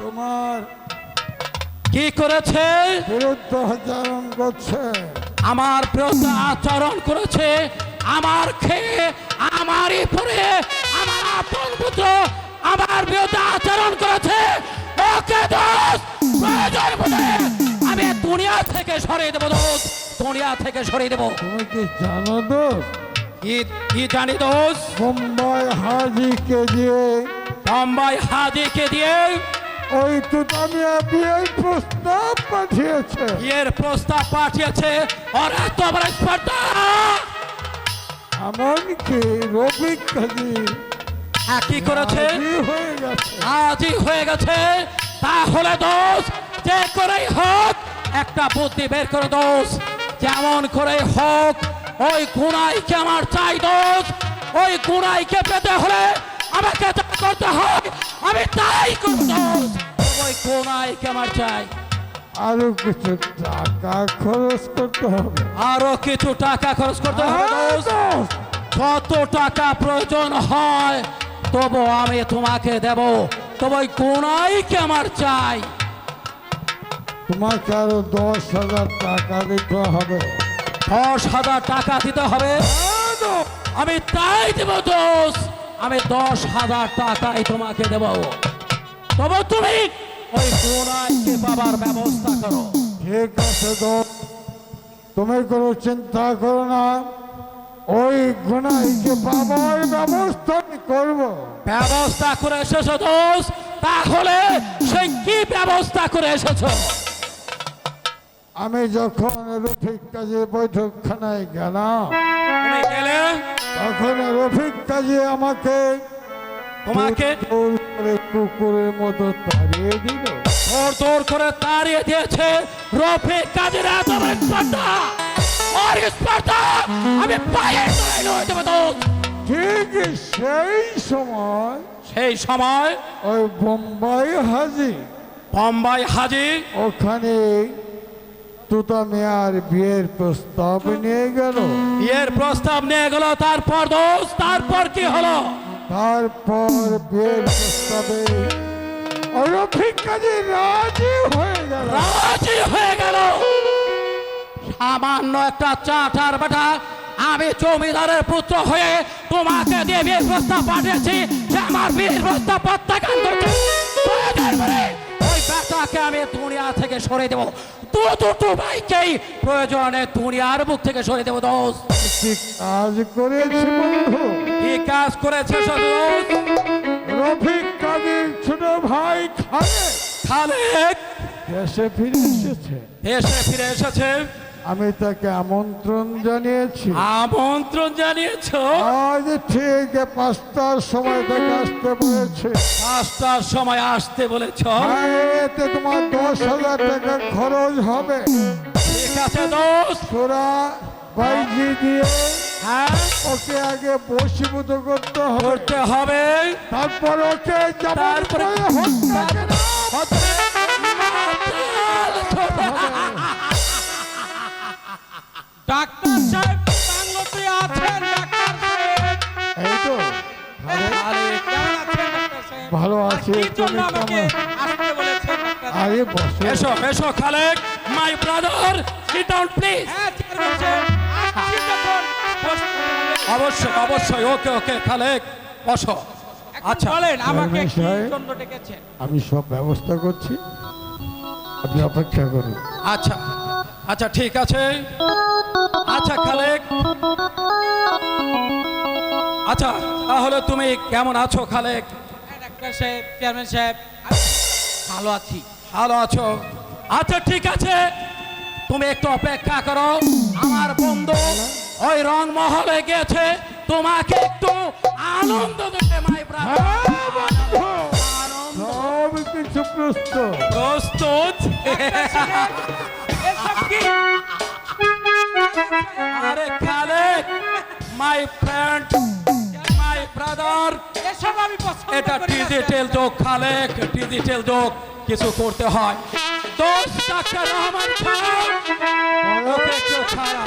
তোমার কি করেছে? বিরুদ্ধ আচরণ করছে। আমার বিরুদ্ধে আচরণ করেছে। আমার খেয়ে আমারই পরে আমার আপন পুত্র আমার বিরুদ্ধে আচরণ করেছে। ওকে দোষ প্রয়োজন বলে আমি দুনিয়া থেকে সরিয়ে দেবো দোষ দুনিয়া থেকে সরিয়ে দেবো। তুমি কি জানো দোষ? কি কি জানি দোষ? মুম্বাই হাজিকে দিয়ে বম্বাই হাজিকে দিয়ে ওই তুতামিয়া বিয়ের প্রস্তাব পাঠিয়েছে। বিয়ের প্রস্তাব পাঠিয়েছে ওর এত বড় স্পর্ধা! এমনকি কাজী হ্যাঁ, কি করেছে? হয়ে গেছে। আজই হয়ে গেছে। তাহলে দোষ যে করেই হোক একটা বুদ্ধি বের করে দোষ। যেমন করে হোক ওই গুনাইকে আমার চাই দোষ। ওই গুনাইকে পেতে হলে আমাকে করতে হয় আমি তাই দোষ ওই গুনাইকে আমার চাই। আরও কিছু টাকা খরচ করতে হবে। আরও কিছু টাকা খরচ করতে হবে হ্যাঁ। কত টাকা প্রয়োজন হয় তবু আমি তোমাকে দেব। তবে ওই গুনাইকে আমার চাই। তোমাকে আরও দশ হাজার টাকা দিতে হবে। দশ হাজার টাকা দিতে হবে। আমি তাই দেব দোষ আমি দশ হাজার টাকাই তোমাকে দেব। তবে তুমি ওই গুনাইকে পাবার ব্যবস্থা করো। ঠিক আছে তুমি কোনো চিন্তা করো না। ওই গুণাইকে পাবার ব্যবস্থা আমি করব। ব্যবস্থা করে এসেছ দোষ? তাহলে সেই কি ব্যবস্থা করে এসেছ? আমি যখন রফিক কাজী বৈঠকখানায় গেলাম তুমি গেলে? তখন রফিক কাজী আমাকে তোমাকে কুকুরের মতো তাড়িয়ে দিল। দৌড় দৌড় করে তাড়িয়ে দিয়েছে রফিক কাজের এত বড় স্পর্ধা। আর স্পর্ধা আমি পায়ে তলায় লয়ে দেবো ঠিক সেই সময় সেই সময় ওই বোম্বাই হাজি বম্বাই হাজি ওখানে তুতা মেয়ার বিয়ের প্রস্তাব নিয়ে গেল। বিয়ের প্রস্তাব নিয়ে গেল তারপর দোষ তারপর কি হলো? তারপর বিয়ের প্রস্তাবে ওই রফিক কাজী রাজি হয়ে গেল। রাজি হয়ে গেল। সামান্য একটা চাটার বেটা আমি জমিদারের পুত্র হয়ে তোমাকে দিয়ে বিয়ের প্রস্তাব পাঠিয়েছি আমার বিয়ের প্রস্তাব প্রত্যাখ্যান করছে। বেটাকে আমি দুনিয়া থেকে সরে দেবো। দু দুটো ভাইকেই প্রয়োজনে দুনিয়ার বুক থেকে সরে দেবো দোষ কাজ করেছে বন্ধু? কি কাজ করেছে রফিক কাজীর ছোট ভাই খালে খালেক দেশে ফিরে এসেছে। এসে ফিরে এসেছে। আমি তাকে আমন্ত্রণ জানিয়েছি। আমন্ত্রণ জানিয়েছ? আজ ঠিক পাঁচটার সময় তাকে আসতে বলেছে। পাঁচটার সময় আসতে বলেছ? হ্যাঁ, এতে তোমার দশ হাজার টাকা খরচ হবে। ঠিক আছে দোষ তোরা বাইজি দিয়ে হ্যাঁ? ওকে আগে বসীভূত করতে হবে। করতে হবে। তারপর ওকে তারপরে ডাক্তার সাহেব বাংলোতে আছেন ডাক্তার সাহেব? এই তো আরে, আরে কেমন আছেন ডাক্তার সাহেব? ভালো আছি তুমি আমাকে কেমন? আসতে বলেছেন ডাক্তার আরে বসো। এসো এসো Khalek. My brother sit down please হ্যাঁ চেয়ারম্যান সাহেব। অবশ্যই অবশ্যই ওকে ওকে খালেক বসো। আচ্ছা। বলেন আমাকে কি জন্য ডেকেছেন? আমি সব ব্যবস্থা করছি। আপনি অপেক্ষা করুন। আচ্ছা। আচ্ছা ঠিক আছে। আচ্ছা খালেক। আচ্ছা তাহলে তুমি কেমন আছো খালেক? হ্যাঁ ডাক্তার সাহেব চেয়ারম্যান সাহেব ভালো আছি। ভালো আছো? আচ্ছা ঠিক আছে। তুমি একটু অপেক্ষা করো। আমার বন্ধু ওই রং মহলে গেছে। তোমাকে একটু আনন্দ দেবে মাই হ্যাঁ, বন্ধু। আনন্দ। সব কিছু প্রস্তুত? প্রস্তুত আরে Khalek my friend my brother এসব আমি পছন্দ এটা ডিজিটাল যোগ খালেক ডিজিটাল যোগ কিছু করতে হয়। দশ ডাক্তার রহমান খান। ওকে একটু ছাড়া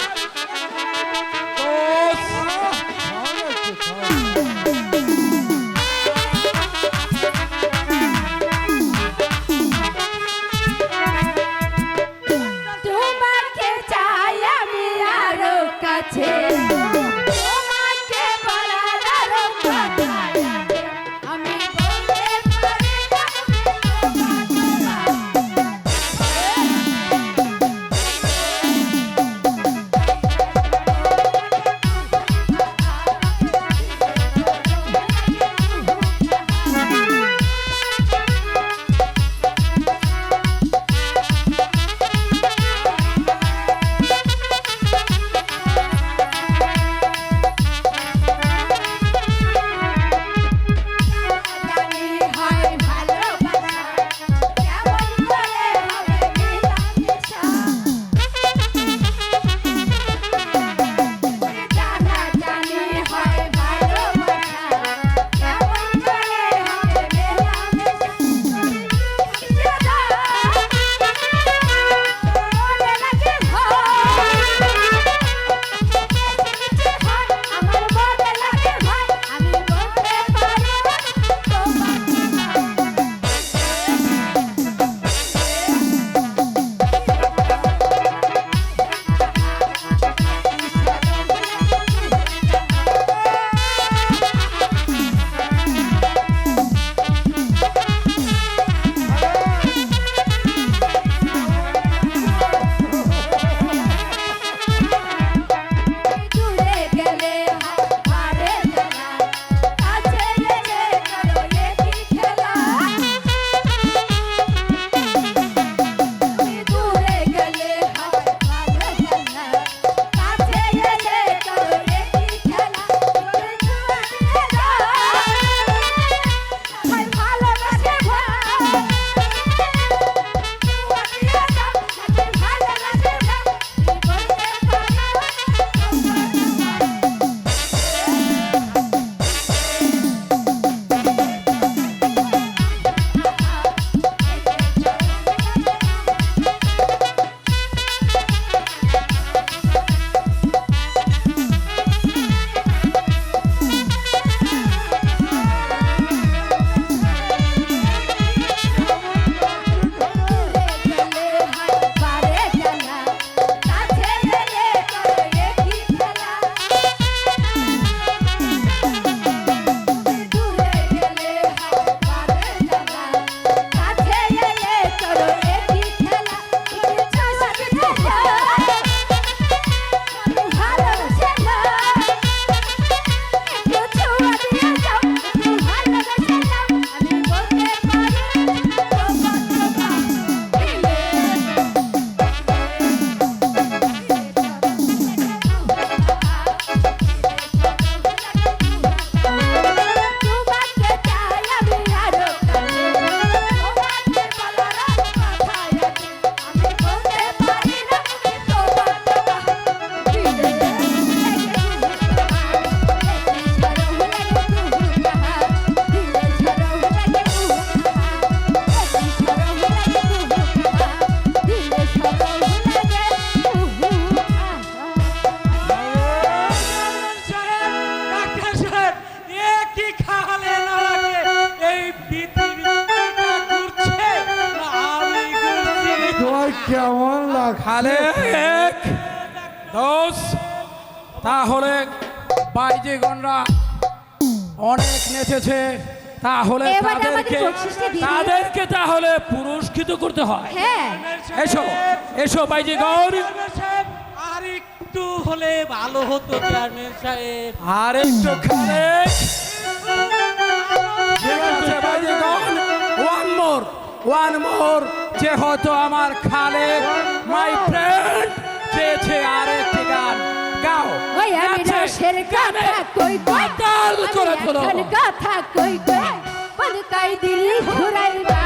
বাইজিগণরা অনেক নেচেছে তাহলে তাদেরকে। তাদেরকে তাহলে পুরস্কৃত করতে হয়। হ্যাঁ। এসো এসো বাইজিগণ সাহেব হলে ভালো হতো চেয়ারম্যান সাহেব। আর একটু খালেক ঠিক আছে বাইজিগণ ওয়ান মোর ওয়ান মোর যে হয়তো আমার খালেক মাই ফ্রেন্ড চেয়েছে আর একটি গান। গাও। ওই আমি রসের কথা কই কই করে তোলো আমি কথা কই কই পদ কাই দিল ঘুরাইবা।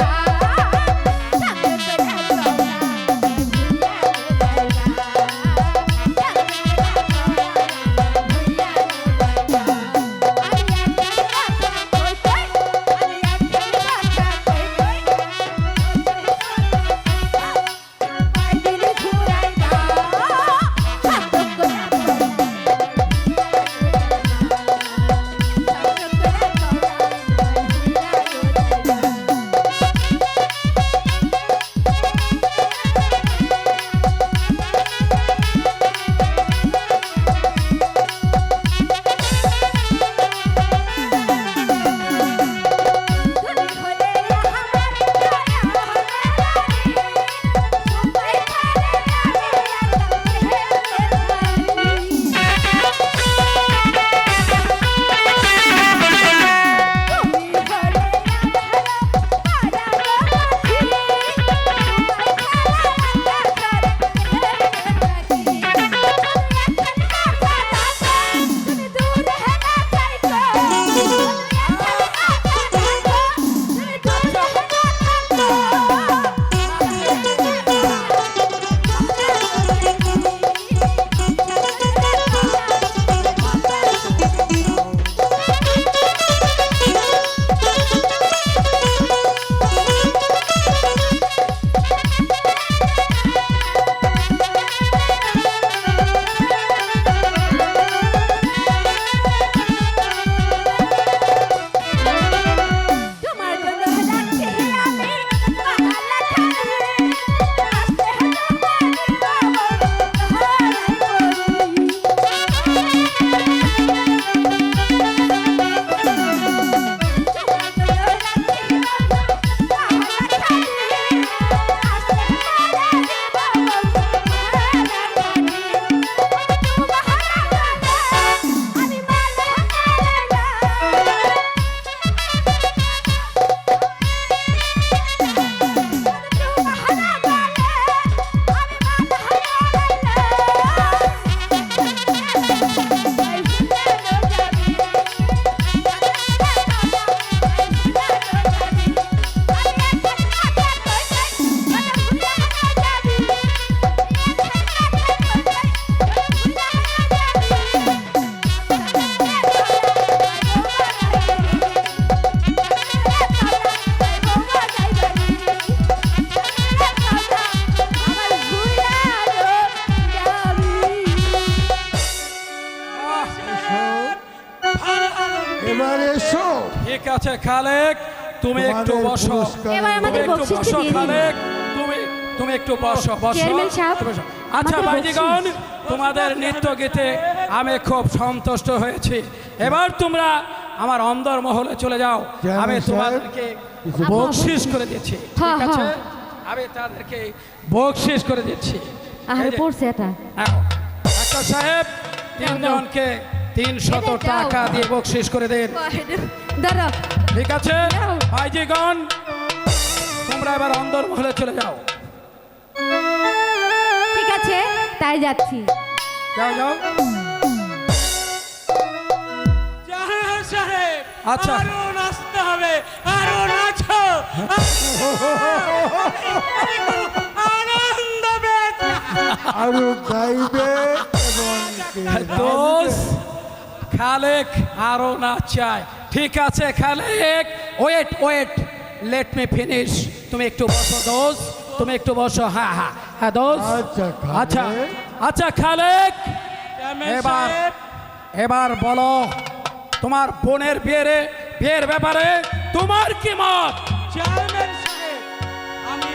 এবার এসো। ঠিক আছে খালেক তুমি একটু তোমাদের বসো এবার আমাদের বসো দিয়ে দিন। খালেক তুমি তুমি একটু বসো বসো। আচ্ছা ভাইজিগণ তোমাদের নৃত্য গীতে আমি খুব সন্তুষ্ট হয়েছি। এবার তোমরা আমার অন্দর মহলে চলে যাও। আমি তোমাদেরকে বকশিস করে দিচ্ছি। হ্যাঁ, ঠিক আছে? হ্যাঁ। আমি তাদেরকে বকশিস করে দিচ্ছি। আহারে পড়ছে এটা। সাহেব তিনজনকে তিনশত। টাকা দিয়ে বকশিস করে দিন। ধরো ঠিক আছে। ভাইজিগণ তোমরা এবার অন্দর মহলে চলে যাও। ঠিক আছে তাই যাচ্ছি। যাও যাও। আচ্ছা। আরও নাচতে হবে আরও নাচো। আনন্দ আরও গাইবে এবং দোষ। খালেক আরও না চায়। ঠিক আছে Khalek. Wait wait let me finish তুমি একটু বসো দোষ তুমি একটু বসো। হ্যাঁ হ্যাঁ। হ্যাঁ দোষ আচ্ছা, আচ্ছা আচ্ছা খালেক। এবার এবার বলো তোমার বোনের বিয়ের বিয়ের ব্যাপারে তোমার কি মত? চেয়ারম্যান সাহেব আমি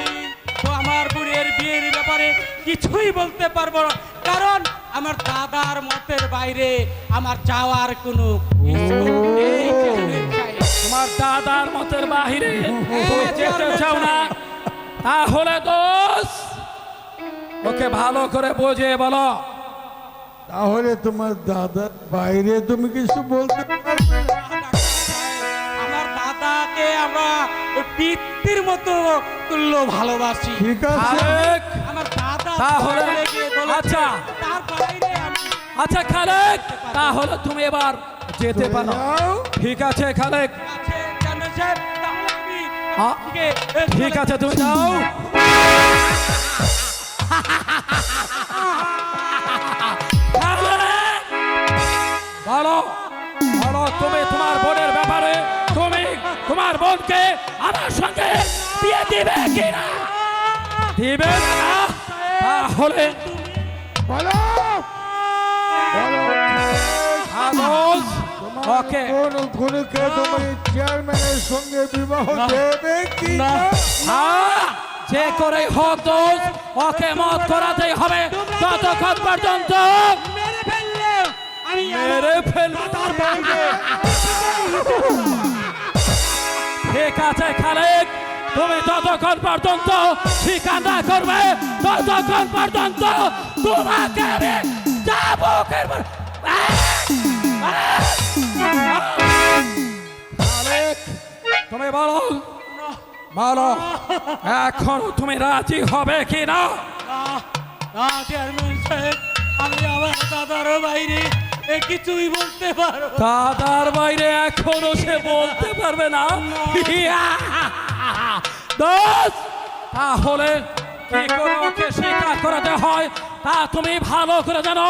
আমার বুড়ির বিয়ের ব্যাপারে কিছুই বলতে পারব না। কারণ আমার দাদার মতের বাইরে আমার যাওয়ার কোনো। তোমার দাদার মতের বাহিরে যেতে চাও না তাহলে দোষ। ওকে ভালো করে বোঝে বলো। তাহলে তোমার দাদার বাইরে তুমি কিছু বলতে পারবে আমার দাদাকে আমরা ওই পিতৃর মতো তুল্য ভালোবাসি। ঠিক আছে। আমার দাদা তাহলে- আচ্ছা। আচ্ছা খালেক তাহলে তুমি এবার যেতে পারো। ঠিক আছে খালেক। ঠিক আছে তুমি যাও খালেক! বলো বলো তুমি তোমার বোনের ব্যাপারে তুমি তোমার বোনকে আমার সঙ্গে বিয়ে দিবে কিনা? দিবে না? তাহলে বলো। কোন গুণকে তুমি চেয়ারম্যানের সঙ্গে বিবাহ দেবে কি না। হ্যাঁ, যে করে হোক দোষ ওকে মত করাতেই হবে। ততক্ষণ পর্যন্ত মেরে ফেললে। আমি মেরে ফেলব ঠিক আছে খালেক। তুমি ততক্ষণ পর্যন্ত স্বীকার না করবে। ততক্ষণ পর্যন্ত তোমাকে তুমি বলো বলো এখন তুমি রাজি হবে কি না। আমি আমার দাদার বাইরে কিছুই বলতে পারব। দাদার বাইরে এখনও সে বলতে পারবে না। তাহলে কি করে ওকে স্বীকার করাতে হয়? তা তুমি ভালো করে জানো।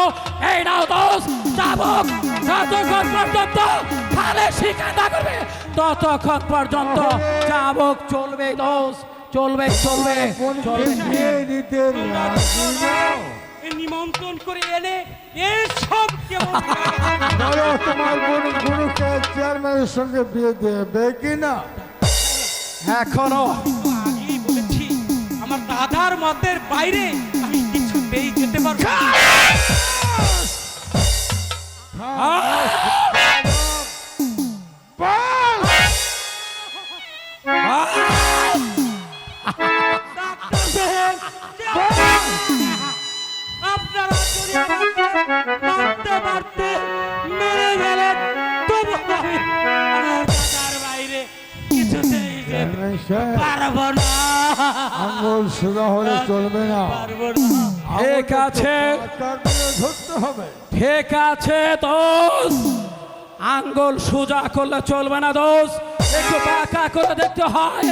এই নাও দোষ। চাবক যতক্ষণ পর্যন্ত খালে স্বীকার না করবে ততক্ষণ পর্যন্ত চাবক চলবে দোষ। চলবে চলবে নিমন্ত্রণ করে এনে এসব কেমন তোমার চেয়ারম্যানের সঙ্গে বিয়ে দেবে কি না এখনও আমার দাদার মতের বাইরে আমি পারব। না। পারব আঙুল সোজা হলে চলবে না। পারব না। ঠিক আছে। ধরতে হবে। ঠিক আছে দোষ আঙ্গুল সোজা করলে চলবে না দোষ একটু বাঁকা করে দেখতে হয়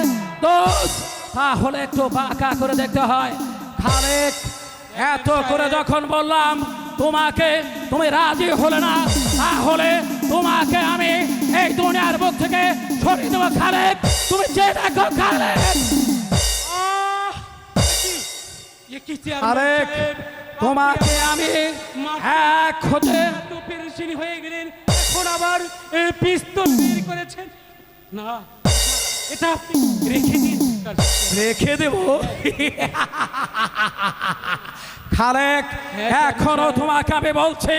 দোষ তাহলে একটু বাঁকা করে দেখতে হয়। খালেক এত করে যখন বললাম তোমাকে তুমি রাজি হলে না তাহলে তোমাকে আমি এই দুনিয়ার বুক থেকে সরিয়ে দেবো খালেক। তুমি যে দেখো খালেক। আরেক? তোমাকে আমি এক হতে এত পেরেশানি হয়ে গেলেন। এখন আবার পিস্তল বের করেছেন। না এটা আপনি রেখে দিন। রেখে দেব? খালেক এখনও তোমাকে আমি বলছি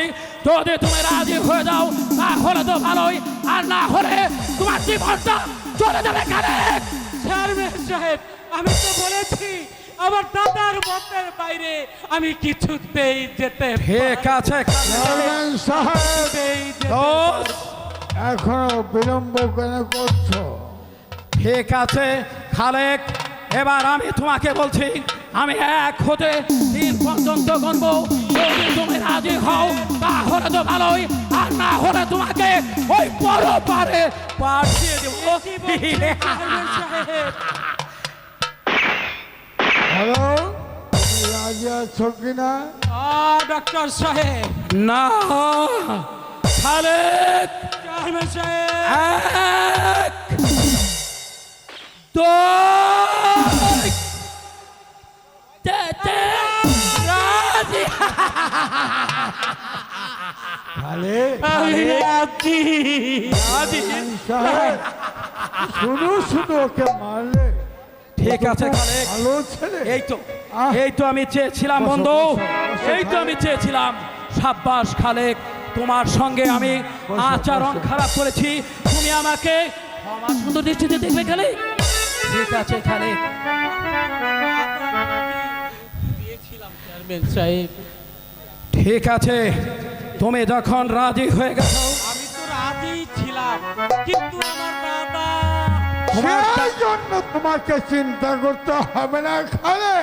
যদি তুমি রাজি হয়ে যাও তাহলে তো ভালোই। আর না হলে তোমার জীবনটা চলে যাবে খালেক। চেয়ারম্যান সাহেব আমি তো বলেছি আমার দাদার মতের বাইরে আমি কিছুতেই যেতে ঠিক আছে এখনও বিলম্ব কেন করছ? ঠিক আছে খালেক এবার আমি তোমাকে বলছি আমি এক হতে তিন পর্যন্ত গণবো যদি তুমি রাজি হও তাহলে তো ভালোই আর না হলে তোমাকে ওই বড় পারে পাঠিয়ে দেবো। হ্যালো? রাজি আছো কিনা? আ ডক্টর সাহেব। না। এক দুই রাজি। শুধু শুধু ওকে মারলে। ঠিক আছে এই তো এই তো আমি চেয়েছিলাম বন্ধু। এই তো আমি চেয়েছিলাম। সাব্বাস খালেক তোমার সঙ্গে আমি আচরণ খারাপ করেছি। তুমি আমাকে সুন্দর দৃষ্টিতে দেখবে খালেক। ঠিক আছে খালেক। দিয়েছিলাম ঠিক আছে তুমি যখন রাজি হয়ে গেছো। আমি তো রাজি ছিলাম কিন্তু আমার সেই জন্য তোমাকে চিন্তা করতে হবে না খালে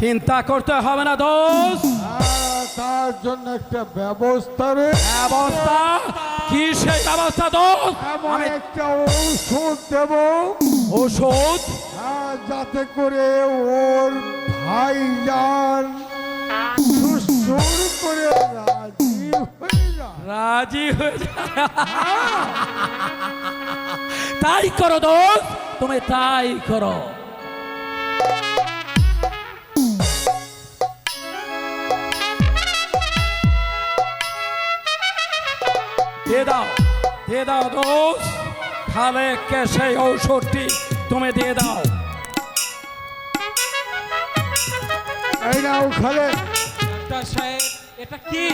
চিন্তা করতে হবে না দোষ। তার জন্য একটা ব্যবস্থা রয়েছে ব্যবস্থা? কি সেই ব্যবস্থা দোষ? আমি একটা ঔষধ দেব। ওষুধ? হ্যাঁ, যাতে করে ওর ভাই যান সুর করে রাজি হয়ে যায়। রাজি হয়ে যায়। তাই করো দোষ তুমি তাই করো। দিয়ে দাও দিয়ে দাও দোষ খালেককে সেই ঔষধটি তুমি দিয়ে দাও। এই নাও খালে। এটা কি?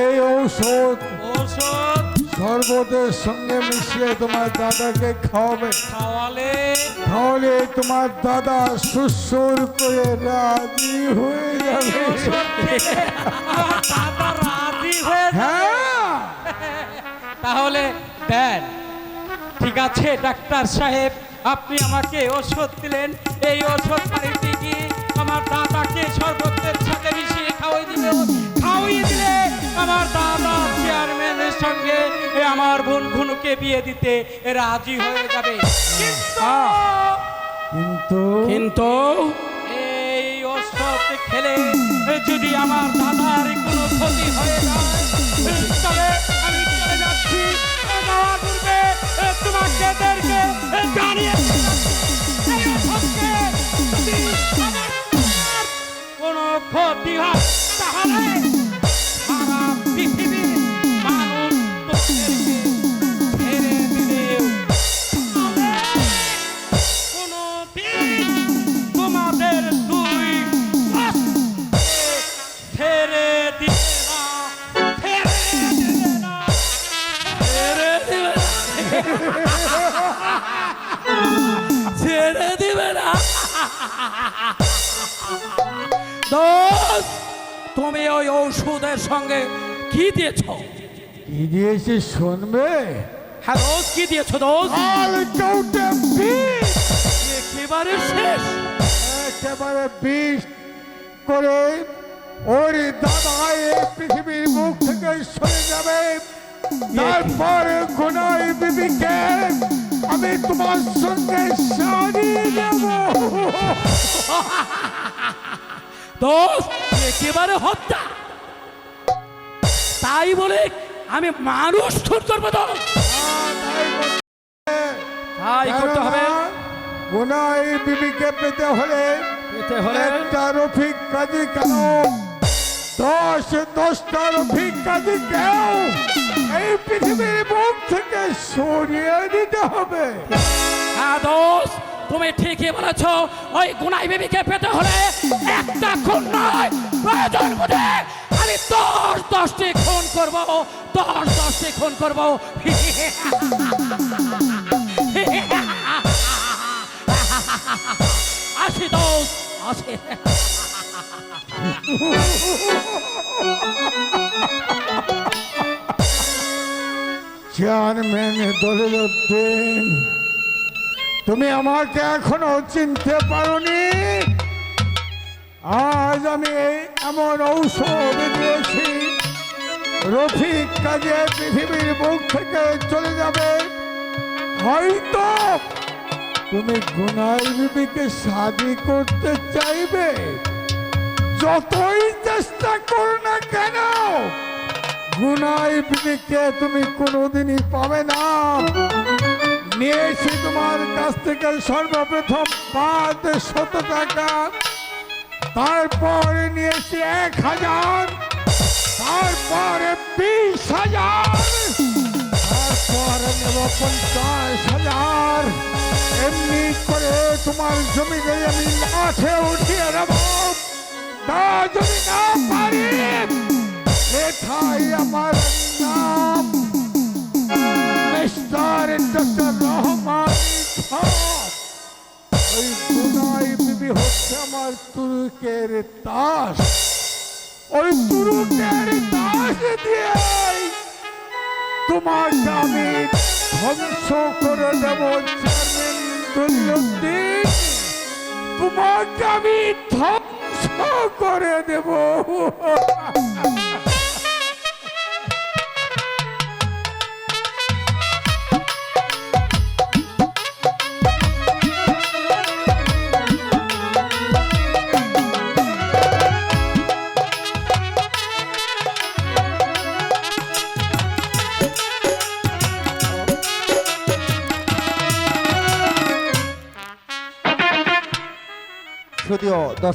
এই ঔষধ। ঔষধ? শরবতের সঙ্গে মিশিয়ে তোমার দাদাকে খাওয়াবে। খাওয়ালে? তাহলে তোমার দাদা সুসুর করে রাজি হয়ে যাবে। দাদা রাজি হয়ে যাবে। হ্যাঁ। তাহলে দেন ঠিক আছে ডাক্তার সাহেব আপনি আমাকে ওষুধ দিলেন। এই ওষুধ বাড়িতে গিয়ে আমার দাদাকে শরবতের সাথে মিশিয়ে খাওয়াই দিলে খাওয়াই দিলে আমার দাদা। সঙ্গে আমার বোন ঘুনুকে বিয়ে দিতে রাজি হয়ে যাবে। কিন্তু কিন্তু কিন্তু এই ওষুধ খেলে যদি আমার দাদার কোনো ক্ষতি হয়ে যায় তবে আমি চলে যাচ্ছি যাওয়ার পূর্বে তোমাকে জানিয়ে এই ওষুধকে যদি আমার দাদার কোনো ক্ষতি হয় তুমি ওই ঔষধের সঙ্গে কি দিয়েছ? কি দিয়েছি শুনবে? হ্যাঁ দোষ কি দিয়েছ দোষ? একেবারে শেষ। একেবারে বিষ করে ওর দাদা এই পৃথিবীর মুখ থেকে সরে যাবে। তারপরে গুনাই বিবিকে আমি তোমার সঙ্গে সারিয়ে দেব দোষ একেবারে হত্যা। তাই বলে আমি মানুষ খুন করব তো। তাই করতে হবে। গুনাই বিবিকে পেতে হলে পেতে হলে একটা রফিক কাজী কেন? দশ দশটা রফিক কাজী কেউ এই পৃথিবীর মুখ থেকে সরিয়ে দিতে হবে। হ্যাঁ দোষ তুমি ঠিকই বলেছ ওই গুনাই বেবিকে পেতে হলে একটা খুন নয় প্রয়োজন বুঝে আমি দশ দশটি খুন করব দশ দশটি খুন করব। আসি দোষ আসি। চেয়ারম্যান দলের উদ্দিন তুমি আমাকে এখনও চিনতে পারোনি। আজ আমি এমন ঔষধ দিয়েছি। রফিক কাজে পৃথিবীর মুখ থেকে চলে যাবে। হয়তো তুমি গুনাই বিবিকে শাদি করতে চাইবে। যতই চেষ্টা করো না কেন গুনাই বিবিকে তুমি কোনোদিনই পাবে না। নিয়েছি তোমার কাছ থেকে সর্বপ্রথম পাঁচ শত টাকা। তারপরে নিয়েছি এক হাজার। তারপরে বিশ হাজার। তারপরে নেব পঞ্চাশ হাজার। এমনি করে তোমার জমিতে আমি মাঠে উঠিয়ে দেব। তা যদি না পারি এটাই আমার নাম মিস্টার ডক্টর রহমান ওই গুনাই বিবি হচ্ছে আমার তুরুকের দাস ওই তুরুকের দাস দিয়ে তোমাকে আমি ধ্বংস করে দেব দলিলুদ্দিন তোমাকে আমি ধ্বংস করে দেব যদিও দশ